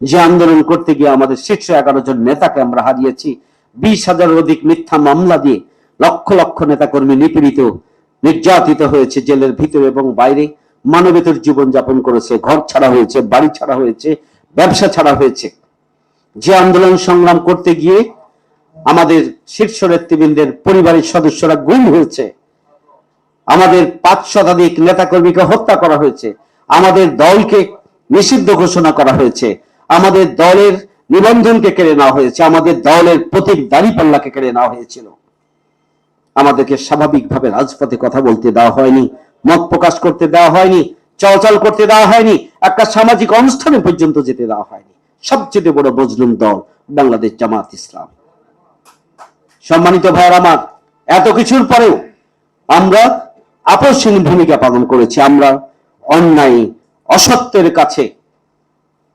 যে আন্দোলন করতে গিয়ে আমাদের শীর্ষ এগারো জন নেতাকে আমরা হারিয়েছি, বিশ হাজার অধিক মিথ্যা মামলা দিয়ে লক্ষ লক্ষ নেতাকর্মী নিপীড়িত, নির্যাতিত হয়েছে জেলের ভিতরে এবং বাইরে। মানবেতর জীবন যাপন করেছে, ঘর ছাড়া হয়েছে, বাড়ি ছাড়া হয়েছে, ব্যবসা ছাড়া হয়েছে। যে আন্দোলন সংগ্রাম করতে গিয়ে আমাদের শীর্ষ নেতৃবৃন্দের পরিবারের সদস্যরা গুম হয়েছে। আমাদের পাঁচ শতাধিক নেতাকর্মীকে হত্যা করা হয়েছে। আমাদের দলকে নিষিদ্ধ ঘোষণা করা হয়েছে। আমাদের দলের নিবন্ধনকে কেড়ে নেওয়া হয়েছে, আমাদের দলের প্রতীক দাঁড়িপাল্লাকে কেড়ে নেওয়া হয়েছিল। আমাদেরকে স্বাভাবিকভাবে রাজপথে কথা বলতে দেওয়া হয়নি, মত প্রকাশ করতে দেওয়া হয়নি, চলাচল করতে দেওয়া হয়নি, একটা সামাজিক অনুষ্ঠানে পর্যন্ত যেতে দেওয়া হয়নি। সবচেয়ে বড় বজলুম দল বাংলাদেশ জামাত ইসলাম। সম্মানিত ভাইয়ের আমার, এত কিছুর পরেও আমরা আপসহীন ভূমিকা পালন করেছি, আমরা অন্যায়, অসত্যের কাছে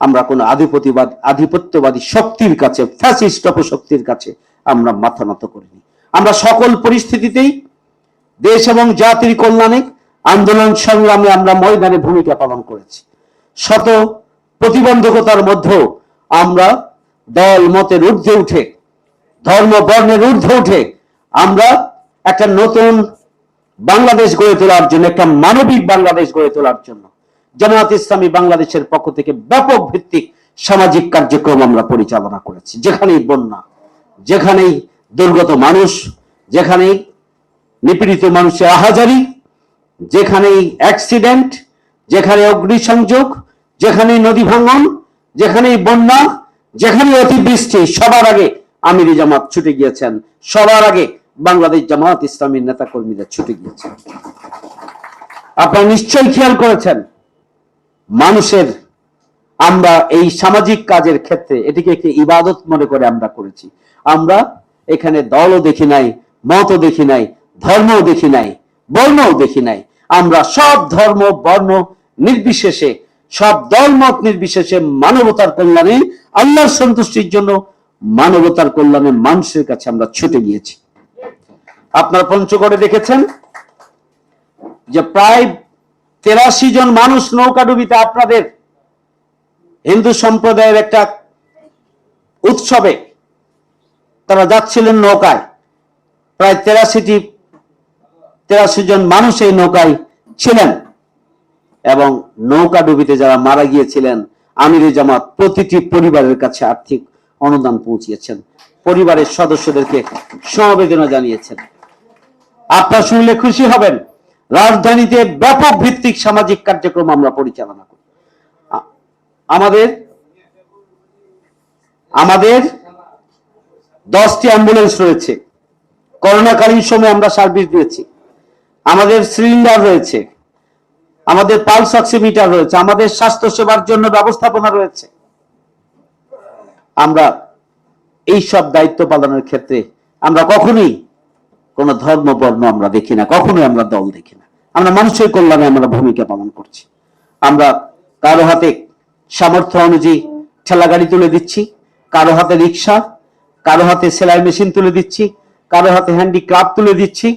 আমরা কোন আধিপতিবাদ, আধিপত্যবাদী শক্তির কাছে ফ্যাসিস্ট অপশক্তির কাছে আমরা মাথা নত করিনি। আমরা সকল পরিস্থিতিতেই দেশ এবং জাতির কল্যাণে আন্দোলন সংগ্রামে আমরা ময়দানে ভূমিকা পালন করেছি। শত প্রতিবন্ধকতার মধ্যেও আমরা দল মতের ঊর্ধ্বে উঠে, ধর্ম বর্ণের ঊর্ধ্বে উঠে আমরা একটা নতুন বাংলাদেশ গড়ে তোলার জন্য, একটা মানবিক বাংলাদেশ গড়ে তোলার জন্য জামায়াত ইসলামী বাংলাদেশের পক্ষ থেকে ব্যাপক ভিত্তিক সামাজিক কার্যক্রম আমরা পরিচালনা করেছি। যেখানেই বন্যা, যেখানেই দুর্গত মানুষ, যেখানেই নিপীড়িত মানুষের আহাজারি, যেখানেই অ্যাক্সিডেন্ট, যেখানে অগ্নিসংযোগ, যেখানেই নদী ভাঙন, যেখানেই বন্যা, যেখানেই অতিবৃষ্টি, সবার আগে আমির জামাত ছুটে গিয়েছেন। সবার আগে বাংলাদেশ জামাত ইসলামীর নেতা কর্মীরা ছুটে গিয়েছেন। আপনারা নিশ্চয়ই খেয়াল করেছেন মানুষের আমরা এই সামাজিক কাজের ক্ষেত্রে এটিকে একটি ইবাদত মনে করে আমরা করেছি। আমরা এখানে দলও দেখি নাই, মতও দেখি নাই, ধর্মও দেখি নাই, বর্ণও দেখি নাই। আমরা সব ধর্ম, বর্ণ নির্বিশেষে, সব দল মত নির্বিশেষে মানবতার কল্যাণে, আল্লাহর সন্তুষ্টির জন্য মানবতার কল্যাণে মানুষের কাছে আমরা ছুটে গিয়েছি। আপনারা পঞ্চগড়ে দেখেছেন যে প্রায় তেরাশি জন মানুষ নৌকাডুবিতে আপনাদের হিন্দু সম্প্রদায়ের একটা উৎসবে তারা যাচ্ছিলেন নৌকায়। প্রায় তেরাশিটি, তেরাশি জন মানুষ এই নৌকায় ছিলেন এবং নৌকা ডুবিতে যারা মারা গিয়েছিলেন, আমির জামাত প্রতিটি পরিবারের কাছে আর্থিক অনুদান পৌঁছিয়েছেন। পরিবারের সদস্যদেরকে সমবেদনা জানিয়েছেন। আপনারা শুনলে খুশি হবেন। রাজধানীতে ব্যাপক ভিত্তিক সামাজিক কার্যক্রম আমরা পরিচালনা করি। আমাদের আমাদের দশটি অ্যাম্বুলেন্স রয়েছে। করোনাকালীন সময় আমরা সার্ভিস দিয়েছি। আমাদের সিলিন্ডার রয়েছে। আমাদের পালস অক্সিমিটার রয়েছে। আমাদের স্বাস্থ্য সেবার জন্য ব্যবস্থাপনা রয়েছে। আমরা এই সব দায়িত্ব পালনের ক্ষেত্রে আমরা কখনোই কোন ধর্ম বর্ণ আমরা দেখি না, কখনোই আমরা দল দেখি না। আমরা মানুষের কল্যাণে আমরা ভূমিকা পালন করছি। আমরা কারও হাতে সামর্থ্য অনুযায়ী ঠেলা গাড়ি তুলে দিচ্ছি, কারও হাতে রিক্সা, কারও হাতে সেলাই মেশিন তুলে দিচ্ছি, কারও হাতে হ্যান্ডিক্রাফট তুলে দিচ্ছি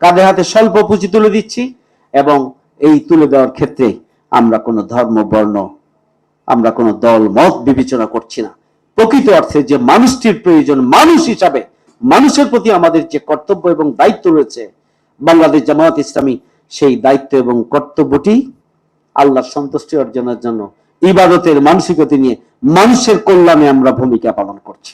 কারও হাতে স্বল্প পুঁজি তুলে দিচ্ছি এবং এই তুলে দেওয়ার ক্ষেত্রে আমরা কোনো ধর্ম, বর্ণ, আমরা কোনো দল, মত বিবেচনা করছি না। প্রকৃত অর্থে যে মানুষটির প্রয়োজন, মানুষ হিসাবে মানুষের প্রতি আমাদের যে কর্তব্য এবং দায়িত্ব রয়েছে, বাংলাদেশ জামায়াত ইসলামী সেই দায়িত্ব এবং কর্তব্যটি আল্লাহর সন্তুষ্টি অর্জনের জন্য ইবাদতের মানসিকতা নিয়ে মানুষের কল্যাণে আমরা ভূমিকা পালন করছি।